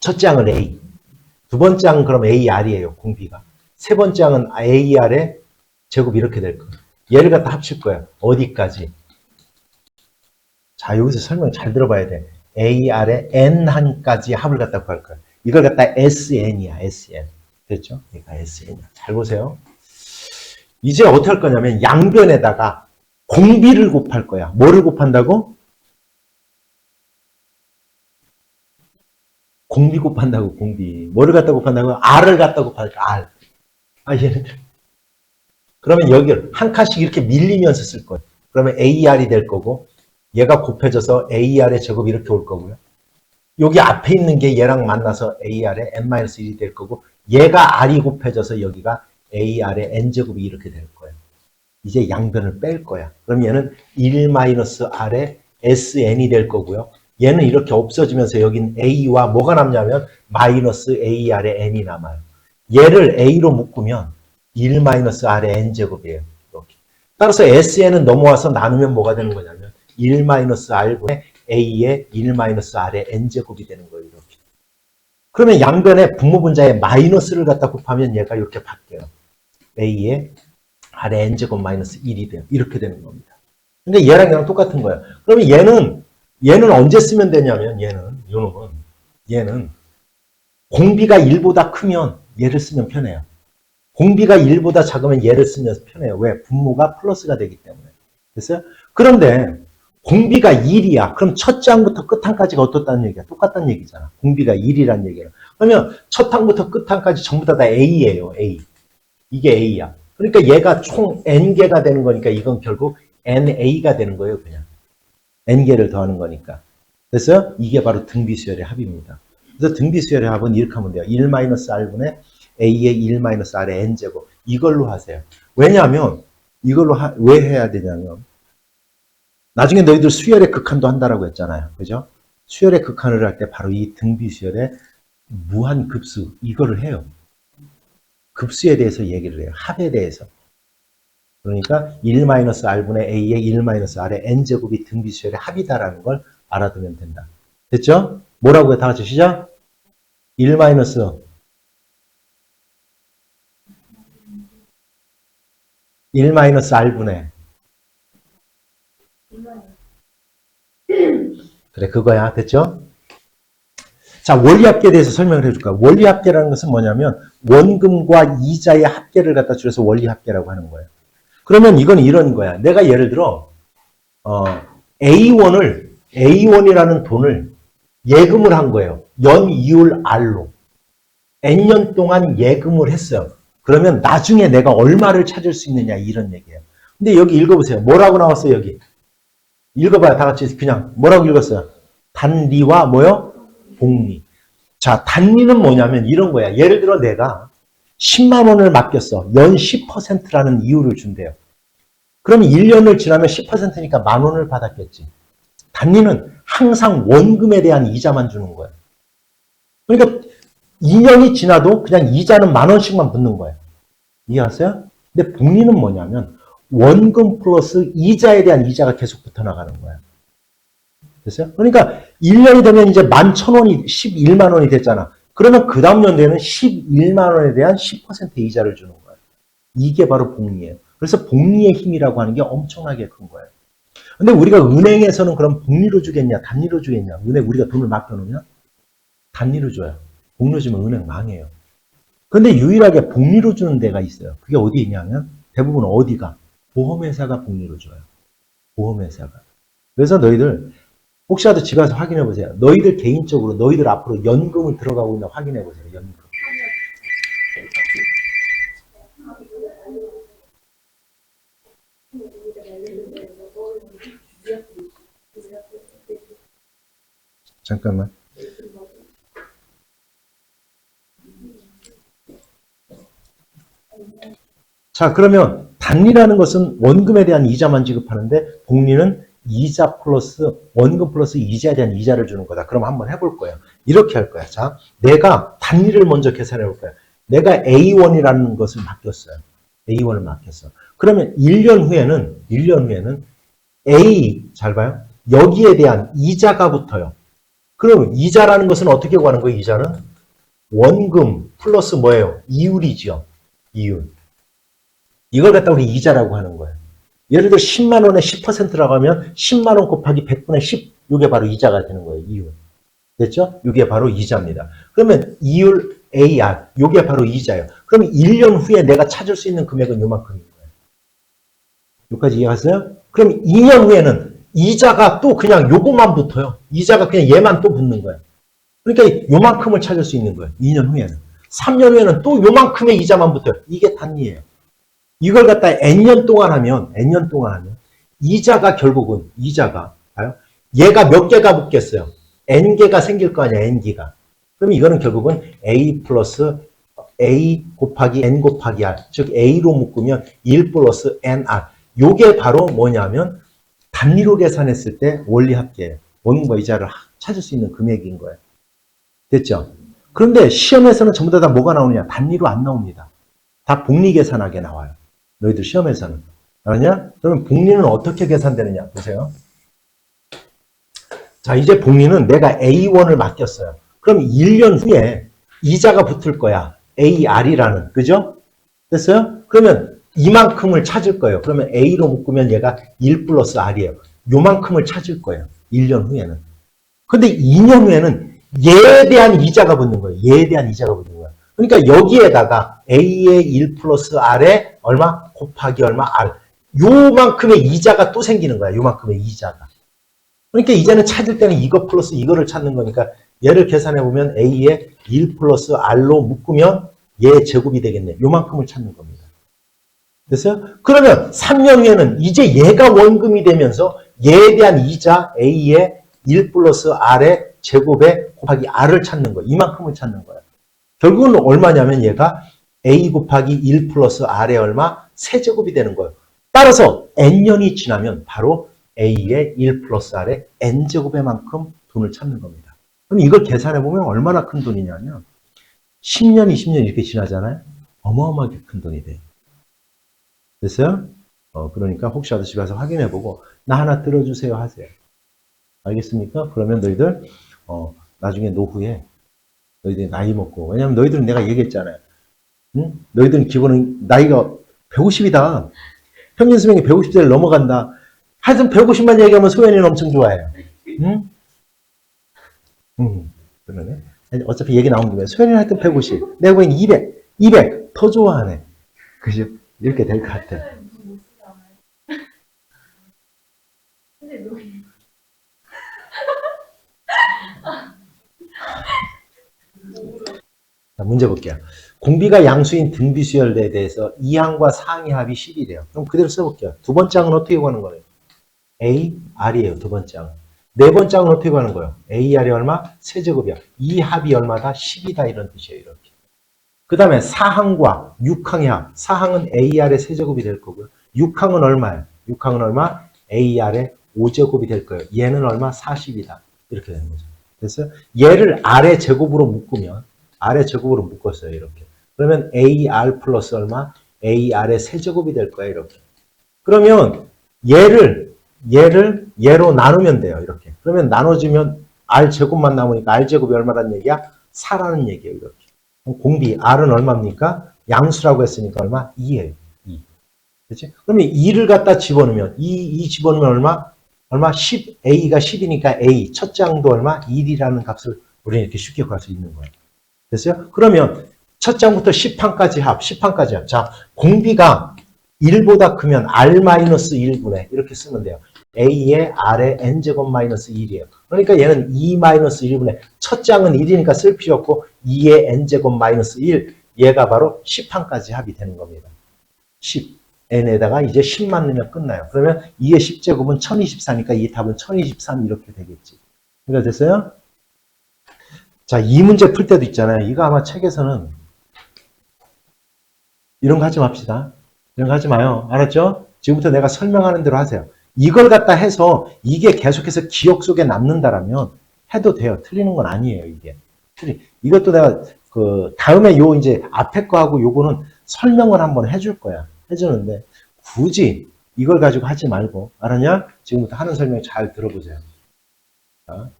첫째 항은 A. 두 번째 항은 그럼 AR이에요. 공비가. 세 번째 항은 AR의 제곱 이렇게 될 거예요. 얘를 갖다 합칠 거예요. 어디까지? 자, 여기서 설명 잘 들어봐야 돼. AR의 N한까지 합을 갖다 구할 거예요. 이걸 갖다 SN이야, SN. 됐죠? 그러니까 SN이야. 잘 보세요. 이제 어떻게 할 거냐면 양변에다가 공비를 곱할 거야. 뭐를 곱한다고? 공비 곱한다고, 공비. 뭐를 갖다 곱한다고? R을 갖다 곱할까, R. 아, 얘네들. 그러면 여기를 한 칸씩 이렇게 밀리면서 쓸 거예요. 그러면 AR이 될 거고, 얘가 곱해져서 AR의 제곱이 이렇게 올 거고요. 여기 앞에 있는 게 얘랑 만나서 AR의 N-1이 될 거고, 얘가 R이 곱해져서 여기가 AR의 N제곱이 이렇게 될 거예요. 이제 양변을 뺄 거야. 그럼 얘는 1-R의 SN이 될 거고요. 얘는 이렇게 없어지면서 여긴 A와 뭐가 남냐면 마이너스 AR의 N이 남아요. 얘를 A로 묶으면 1-R의 N제곱이에요. 이렇게. 따라서 SN은 넘어와서 나누면 뭐가 되는 거냐면 1-R분의 A의 1-R의 N제곱이 되는 거예요. 이렇게. 그러면 양변에 분모분자에 마이너스를 갖다 곱하면 얘가 이렇게 바뀌어요. A의 R의 N제곱 마이너스 1이 돼요. 이렇게 되는 겁니다. 근데 얘랑 얘랑 똑같은 거예요. 그러면 얘는 얘는 언제 쓰면 되냐면 얘는 요놈은 얘는 공비가 1보다 크면 얘를 쓰면 편해요. 공비가 1보다 작으면 얘를 쓰면 편해요. 왜? 분모가 플러스가 되기 때문에. 됐어요? 그런데 공비가 1이야. 그럼 첫 장부터 끝항까지가 어떻다는 얘기야? 똑같다는 얘기잖아. 공비가 1이라는 얘기예요. 그러면 첫 항부터 끝항까지 전부 다, 다 A예요. A. 이게 A야. 그러니까 얘가 총 N개가 되는 거니까 이건 결국 NA가 되는 거예요. 그냥. N개를 더하는 거니까. 그래서 이게 바로 등비수열의 합입니다. 그래서 등비수열의 합은 이렇게 하면 돼요. 1-R분의 A의 1-R의 N제곱. 이걸로 하세요. 왜냐하면 이걸로 하- 왜 해야 되냐면 나중에 너희들 수열의 극한도 한다라고 했잖아요. 그죠? 수열의 극한을 할 때 바로 이 등비수열의 무한 급수 이거를 해요. 급수에 대해서 얘기를 해요. 합에 대해서. 그러니까 1-R분의 A의 1-R의 N제곱이 등비수열의 합이다라는 걸 알아두면 된다. 됐죠? 뭐라고요? 다 같이 시작. 1 1 R분의 그래 그거야 됐죠? 자 원리합계에 대해서 설명을 해줄까? 원리합계라는 것은 뭐냐면 원금과 이자의 합계를 갖다 줄여서 원리합계라고 하는 거예요. 그러면 이건 이런 거야. 내가 예를 들어 어, A1을 A1이라는 돈을 예금을 한 거예요. 연 이율 R로 N년 동안 예금을 했어요. 그러면 나중에 내가 얼마를 찾을 수 있느냐 이런 얘기예요. 근데 여기 읽어보세요. 뭐라고 나왔어요 여기? 읽어봐요. 다 같이 그냥 뭐라고 읽었어요? 단리와 뭐요? 복리. 자, 단리는 뭐냐면 이런 거야. 예를 들어 내가 10만 원을 맡겼어. 연 10%라는 이유를 준대요. 그럼 1년을 지나면 10%니까 만 원을 받았겠지. 단리는 항상 원금에 대한 이자만 주는 거예요. 그러니까 2년이 지나도 그냥 이자는 만 원씩만 붙는 거예요. 이해하세요? 근데 복리는 뭐냐면 원금 플러스 이자에 대한 이자가 계속 붙어 나가는 거예요. 됐어요? 그러니까 1년이 되면 이제 11,000원이 11만 원이 됐잖아. 그러면 그 다음 연도에는 11만 원에 대한 10% 이자를 주는 거예요. 이게 바로 복리예요. 그래서 복리의 힘이라고 하는 게 엄청나게 큰 거예요. 근데 우리가 은행에서는 그럼 복리로 주겠냐, 단리로 주겠냐? 은행 우리가 돈을 맡겨놓으면 단리로 줘요. 복리로 주면 은행 망해요. 근데 유일하게 복리로 주는 데가 있어요. 그게 어디 있냐면 대부분 어디가? 보험회사가 복리로 줘요. 보험회사가. 그래서 너희들 혹시라도 집에 가서 확인해 보세요. 너희들 개인적으로 너희들 앞으로 연금을 들어가고 있나 확인해 보세요. 연금. 잠깐만. 자, 그러면 단리라는 것은 원금에 대한 이자만 지급하는데 복리는 이자 플러스 원금 플러스 이자에 대한 이자를 주는 거다. 그럼 한번 해볼 거예요. 이렇게 할 거야. 자, 내가 단리를 먼저 계산해 볼 거야. 내가 A1이라는 것을 맡겼어요. A1을 맡겼어. 그러면 1년 후에는 1년 후에는 A 잘 봐요. 여기에 대한 이자가 붙어요. 그럼 이자라는 것은 어떻게 구하는 거예요? 이자는 원금 플러스 뭐예요? 이율이죠. 이율. 이걸 갖다 우리 이자라고 하는 거예요. 예를 들어 10만 원에 10%라고 하면 10만 원 곱하기 100분의 10 이게 바로 이자가 되는 거예요. 이율. 됐죠? 이게 바로 이자입니다. 그러면 이율 AR 이게 바로 이자예요. 그러면 1년 후에 내가 찾을 수 있는 금액은 요만큼인 거예요. 여기까지 이해하세요? 그럼 2년 후에는 이자가 또 그냥 요것만 붙어요. 이자가 그냥 얘만 또 붙는 거예요. 그러니까 요만큼을 찾을 수 있는 거예요. 2년 후에는. 3년 후에는 또 요만큼의 이자만 붙어요. 이게 단위예요. 이걸 갖다 n년 동안 하면 n년 동안 하면 이자가 결국은 이자가 봐요. 얘가 몇 개가 붙겠어요. n개가 생길 거 아니야. n기가. 그럼 이거는 결국은 a 플러스 a 곱하기 n 곱하기 r 즉 a로 묶으면 1 플러스 nr 요게 바로 뭐냐면 단위로 계산했을 때 원리 합계 원금과 이자를 찾을 수 있는 금액인 거예요. 됐죠? 그런데 시험에서는 전부 다, 다 뭐가 나오느냐? 단위로 안 나옵니다. 다 복리 계산하게 나와요. 너희들 시험에서는. 알았냐? 그러면 복리는 어떻게 계산되느냐? 보세요. 자, 이제 복리는 내가 A1을 맡겼어요. 그럼 1년 후에 이자가 붙을 거야. AR이라는. 그죠? 됐어요? 그러면 이만큼을 찾을 거예요. 그러면 A로 묶으면 얘가 1 플러스 R이에요. 요만큼을 찾을 거예요. 1년 후에는. 근데 2년 후에는 얘에 대한 이자가 붙는 거예요. 얘에 대한 이자가 붙는 거예요. 그러니까 여기에다가 A의 1 플러스 R에 얼마? 곱하기 얼마? R. 요만큼의 이자가 또 생기는 거야. 요만큼의 이자가. 그러니까 이제는 찾을 때는 이거 플러스 이거를 찾는 거니까 얘를 계산해 보면 A의 1 플러스 R로 묶으면 얘 제곱이 되겠네. 요만큼을 찾는 겁니다. 됐어요? 그러면 3년 후에는 이제 얘가 원금이 되면서 얘에 대한 이자 A의 1 플러스 R의 제곱에 곱하기 R을 찾는 거예요. 이만큼을 찾는 거예요. 결국은 얼마냐면 얘가 A 곱하기 1 플러스 R의 얼마? 세제곱이 되는 거예요. 따라서 N년이 지나면 바로 A의 1 플러스 R의 N제곱의 만큼 돈을 찾는 겁니다. 그럼 이걸 계산해 보면 얼마나 큰 돈이냐면 10년, 20년 이렇게 지나잖아요. 어마어마하게 큰 돈이 돼요. 됐어요? 어, 그러니까 혹시라도 집에 가서 확인해 보고 나 하나 들어주세요 하세요. 알겠습니까? 그러면 너희들 어, 나중에 노후에 너희들이 나이 먹고 왜냐면 너희들은 내가 얘기했잖아요. 응? 너희들은 기본은 나이가 150이다. 평균 수명이 150세를 넘어간다. 하여튼 150만 얘기하면 소연이는 엄청 좋아해요. 응? 응, 그러네. 어차피 얘기 나온 김에 소연이는 하여튼 150. 내가 보기엔 200, 200. 더 좋아하네. 그죠? 이렇게 될 것 같아. 근데 여기 자, 문제 볼게요. 공비가 양수인 등비 수열에 대해서 이항과 상이 합이 10이래요. 그럼 그대로 써볼게요. 두 번째 항은 어떻게 구하는 거예요? A, R이에요. 두 번째 항. 네 번째 항은 어떻게 구하는 거예요? A, R이 얼마? 세제곱이야. 이 합이 얼마다? 10이다. 이런 뜻이에요. 이렇게. 그 다음에 4항과 6항의 합. 4항은 A, R의 세제곱이 될 거고요. 6항은 얼마예요? 6항은 얼마? A, R의 5제곱이 될 거예요. 얘는 얼마? 40이다. 이렇게 되는 거죠. 됐어요? 얘를 R의 제곱으로 묶으면 R의 제곱으로 묶었어요. 이렇게. 그러면 AR 플러스 얼마? AR의 세제곱이 될 거예요. 이렇게. 그러면 얘를 얘를 얘로 나누면 돼요. 이렇게. 그러면 나눠지면 R 제곱만 남으니까 R 제곱이 얼마라는 얘기야? 4라는 얘기예요. 이렇게. 공비 R은 얼마입니까? 양수라고 했으니까 얼마? 2예요. 2. 그렇지? 그러면 2를 갖다 집어넣으면 2, 2 집어넣으면 얼마? 얼마? 10, A가 10이니까 A 첫째 항도 얼마? 1이라는 값을 우리는 이렇게 쉽게 구할 수 있는 거예요. 됐어요? 그러면 첫 장부터 10항까지 합, 10항까지 합. 자, 공비가 1보다 크면 R-1분의 이렇게 쓰면 돼요. A의 R의 N제곱 마이너스 1이에요. 그러니까 얘는 2 마이너스 1분의 첫 장은 1이니까 쓸 필요 없고 2의 N제곱 마이너스 1 얘가 바로 10항까지 합이 되는 겁니다. 10. n에다가 이제 10만 넣으면 끝나요. 그러면 2의 10제곱은 1024니까 이 답은 1023 이렇게 되겠지. 이거 됐어요? 자, 이 문제 풀 때도 있잖아요. 이거 아마 책에서는 이런 거 하지 맙시다. 이런 거 하지 마요. 알았죠? 지금부터 내가 설명하는 대로 하세요. 이걸 갖다 해서 이게 계속해서 기억 속에 남는다라면 해도 돼요. 틀리는 건 아니에요, 이게. 틀리. 이것도 내가 그 다음에 요 이제 앞에 거하고 요거는 설명을 한번 해줄 거야. 해주는데 굳이 이걸 가지고 하지 말고 알았냐? 지금부터 하는 설명 잘 들어보세요. 자,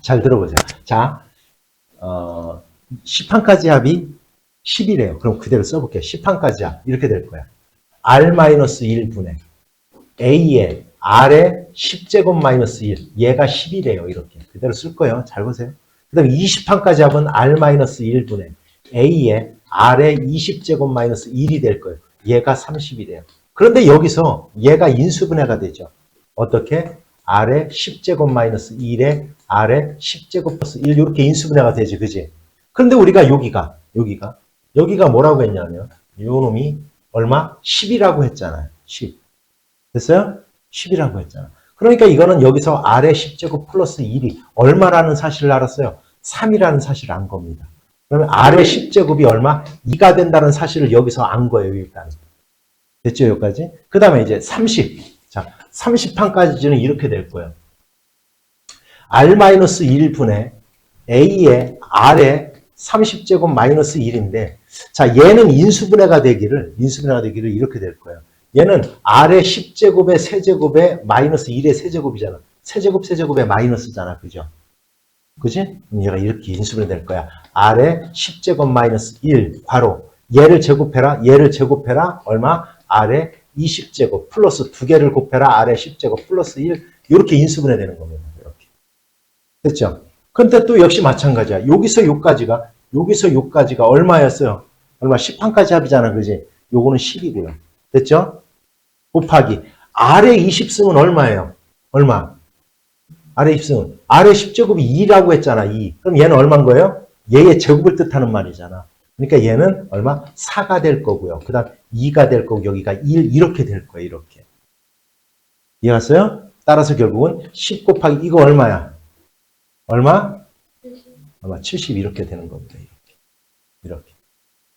잘 들어보세요. 자, 어, 10판까지 합이 10이래요. 그럼 그대로 써볼게요. 10판까지 합. 이렇게 될 거야. R-1분의 A의 R의 10제곱 마이너스 1. 얘가 10이래요. 이렇게. 그대로 쓸 거예요. 잘 보세요. 그 다음에 20판까지 합은 R-1분의 A의 R의 20제곱 마이너스 1이 될 거예요. 얘가 30이래요. 그런데 여기서 얘가 인수분해가 되죠. 어떻게? R의 10제곱 마이너스 1에 R의 10제곱 플러스 1 이렇게 인수분해가 되지. 그지? 그런데 우리가 여기가 여기가 여기가 뭐라고 했냐면 요 놈이 얼마? 10이라고 했잖아요. 10. 됐어요? 10이라고 했잖아. 그러니까 이거는 여기서 R의 10제곱 플러스 1이 얼마라는 사실을 알았어요. 3이라는 사실을 안 겁니다. 그러면 R의 10제곱이 얼마? 2가 된다는 사실을 여기서 안 거예요, 일단. 됐죠, 여기까지? 그 다음에 이제 30. 자, 30판까지는 이렇게 될 거예요. R-1분의 A의 R의 30제곱 마이너스 1인데, 자, 얘는 인수분해가 되기를, 인수분해가 되기를 이렇게 될 거예요. 얘는 R의 10제곱의 세제곱의 마이너스 1의 세제곱이잖아. 세제곱, 세제곱의 마이너스잖아. 그죠? 그지? 얘가 이렇게 인수분해 될 거야. R의 10제곱 마이너스 1, 괄호. 얘를 제곱해라, 얘를 제곱해라, 얼마? R의 20제곱 플러스 두 개를 곱해라, R의 10제곱 플러스 1. 이렇게 인수분해 되는 겁니다. 됐죠? 근데 또 역시 마찬가지야. 여기서 요까지가, 여기서 요까지가 얼마였어요? 얼마? 10판까지 합이잖아. 그지? 요거는 10이고요. 됐죠? 곱하기. R의 20승은 얼마예요? 얼마? R의 20승은. R의 10제곱이 2라고 했잖아. 2. 그럼 얘는 얼마인 거예요? 얘의 제곱을 뜻하는 말이잖아. 그러니까 얘는 얼마? 4가 될 거고요. 그 다음 2가 될 거고 여기가 1 이렇게 될 거예요. 이렇게. 이해갔어요? 따라서 결국은 10 곱하기 이거 얼마야? 얼마? 얼마? 70 이렇게 되는 겁니다. 이렇게. 이렇게.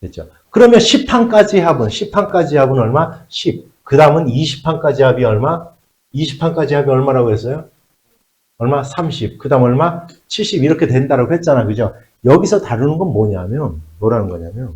됐죠? 그러면 10판까지 합은 10판까지 합은 얼마? 10. 그 다음은 20판까지 합이 얼마? 20판까지 합이 얼마라고 했어요? 얼마? 30. 그 다음 얼마? 70 이렇게 된다고 했잖아. 그죠? 여기서 다루는 건 뭐냐면 뭐라는 거냐면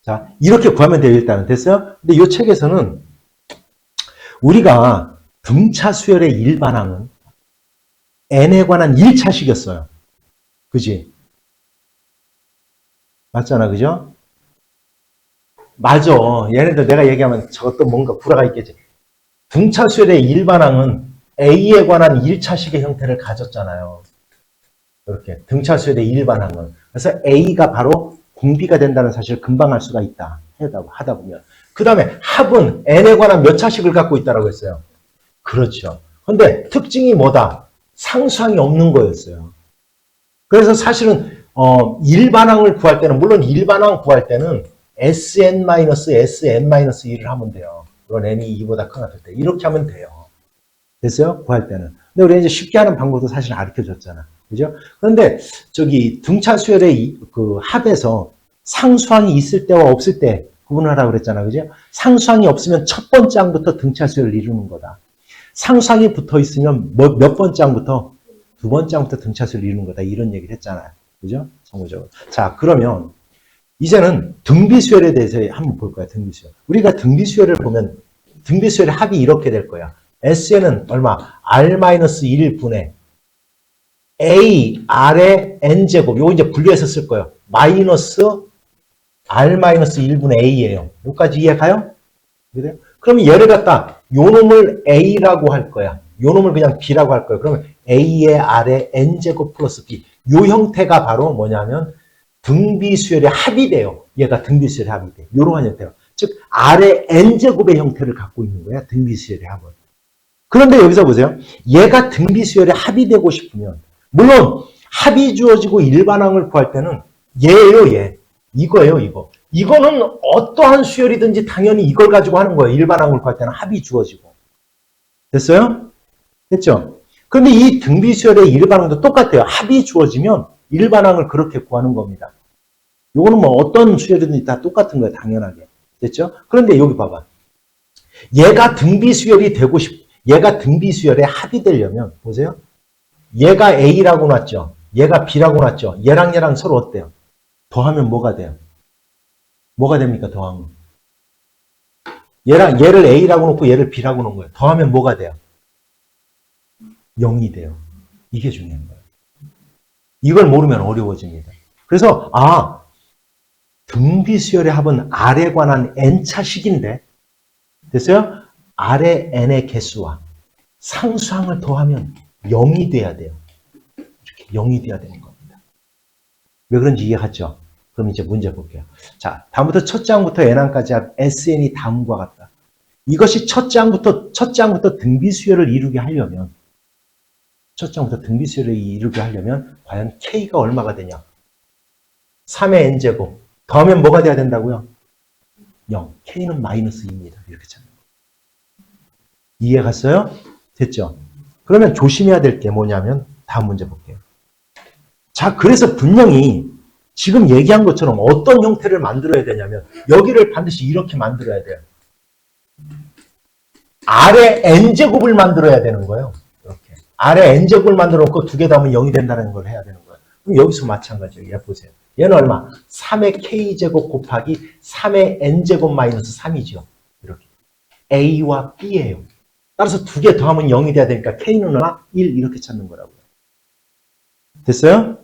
자 이렇게 구하면 돼요. 일단은 됐어요? 근데 이 책에서는 우리가 등차 수열의 일반항은 n에 관한 1차식이었어요. 그지? 맞잖아. 그죠? 맞아. 얘네들 내가 얘기하면 저것도 뭔가 구라가 있겠지. 등차 수열의 일반항은 A에 관한 1차식의 형태를 가졌잖아요. 이렇게 등차수열의 일반항은. 그래서 A가 바로 공비가 된다는 사실을 금방 알 수가 있다. 하다, 보면. 그 다음에 합은 N에 관한 몇 차식을 갖고 있다고 했어요. 그렇죠. 근데 특징이 뭐다? 상수항이 없는 거였어요. 그래서 사실은 어, 일반항을 구할 때는 물론 일반항 구할 때는 Sn-Sn-1을 하면 돼요. 물론 n이 2보다 크거나 될 때. 이렇게 하면 돼요. 됐어요? 구할 때는. 근데 우리 이제 쉽게 하는 방법도 사실 가르쳐 줬잖아. 그죠? 그런데 저기 등차 수열의 이- 그 합에서 상수항이 있을 때와 없을 때 구분하라고 그랬잖아. 그죠? 상수항이 없으면 첫 번째 항부터 등차 수열을 이루는 거다. 상수항이 붙어 있으면 뭐- 몇 번째 항부터 두 번째 항부터 등차 수열을 이루는 거다. 이런 얘기를 했잖아요. 그죠? 정무적으로. 자, 그러면 이제는 등비수열에 대해서 한번 볼 거야. 등비수열. 우리가 등비수열을 보면 등비수열의 합이 이렇게 될 거야. S에는 얼마? R-1분의 A, R의 N제곱. 요거 이제 분류해서 쓸 거예요. 마이너스 R-1분의 A예요. 여기까지 이해가요? 그래요? 그러면 얘를 갖다 요 놈을 A라고 할 거야. 요 놈을 그냥 B라고 할 거예요. 그러면 A의 R의 N제곱 플러스 B. 요 형태가 바로 뭐냐면 등비수열의 합이 돼요. 얘가 등비수열의 합이 돼. 요런 형태요. 즉 R의 N제곱의 형태를 갖고 있는 거야. 등비수열의 합은. 그런데 여기서 보세요. 얘가 등비수열의 합이 되고 싶으면 물론 합이 주어지고 일반항을 구할 때는 얘예요, 얘. 이거예요, 이거. 이거는 어떠한 수열이든지 당연히 이걸 가지고 하는 거예요. 일반항을 구할 때는 합이 주어지고. 됐어요? 됐죠? 그런데 이 등비수열의 일반항도 똑같아요. 합이 주어지면 일반항을 그렇게 구하는 겁니다. 요거는 뭐 어떤 수열이든지 다 똑같은 거예요, 당연하게. 됐죠? 그런데 여기 봐봐. 얘가 등비수열이 되고 싶, 얘가 등비수열의 합이 되려면, 보세요. 얘가 A라고 놨죠. 얘가 B라고 놨죠. 얘랑 얘랑 서로 어때요? 더하면 뭐가 돼요? 뭐가 됩니까, 더하면? 얘랑, 얘를 A라고 놓고 얘를 B라고 놓은 거예요. 더하면 뭐가 돼요? 0이 돼요. 이게 중요한 거예요. 이걸 모르면 어려워집니다. 그래서 아 등비수열의 합은 R에 관한 n차식인데 됐어요? R의 n의 개수와 상수항을 더하면 0이 돼야 돼요. 이렇게 0이 돼야 되는 겁니다. 왜 그런지 이해하죠? 그럼 이제 문제 볼게요. 자, 다음부터 첫 장부터 n항까지 한 SN이 다음과 같다. 이것이 첫 장부터, 첫 장부터 등비수열을 이루게 하려면, 첫 장부터 등비수열을 이루게 하려면, 과연 K가 얼마가 되냐? 3의 N제곱. 더하면 뭐가 돼야 된다고요? 0. K는 마이너스 2입니다. 이렇게 찾는 거예요. 이해 갔어요? 됐죠? 그러면 조심해야 될 게 뭐냐면, 다음 문제 볼게요. 자, 그래서 분명히 지금 얘기한 것처럼 어떤 형태를 만들어야 되냐면 여기를 반드시 이렇게 만들어야 돼요. 아래 n제곱을 만들어야 되는 거예요. 이렇게. 아래 n제곱을 만들어 놓고 두개 더하면 0이 된다는 걸 해야 되는 거예요. 그럼 여기서 마찬가지예요. 얘 보세요. 얘는 얼마? 3의 k제곱 곱하기 3의 n제곱 마이너스 3이죠. 이렇게. a와 b예요. 따라서 두 개 더하면 0이 돼야 되니까 k는 얼마? 1 이렇게 찾는 거라고요. 됐어요?